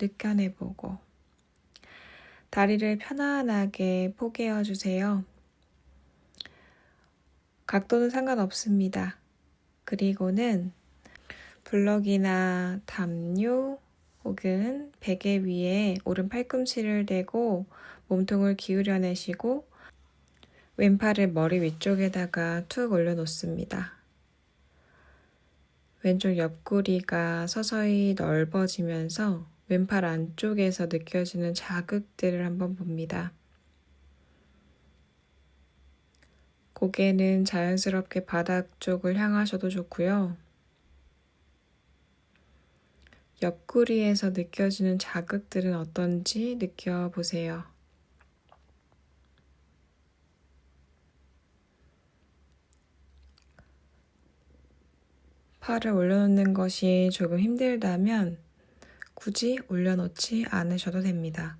느껴내보고 다리를 편안하게 포개어 주세요. 각도는 상관없습니다. 그리고는 블럭이나 담요 혹은 베개 위에 오른 팔꿈치를 대고 몸통을 기울여 내시고 왼팔을 머리 위쪽에다가 툭 올려놓습니다. 왼쪽 옆구리가 서서히 넓어지면서 왼팔 안쪽에서 느껴지는 자극들을 한번 봅니다. 고개는 자연스럽게 바닥 쪽을 향하셔도 좋고요. 옆구리에서 느껴지는 자극들은 어떤지 느껴보세요. 팔을 올려놓는 것이 조금 힘들다면 굳이 올려놓지 않으셔도 됩니다.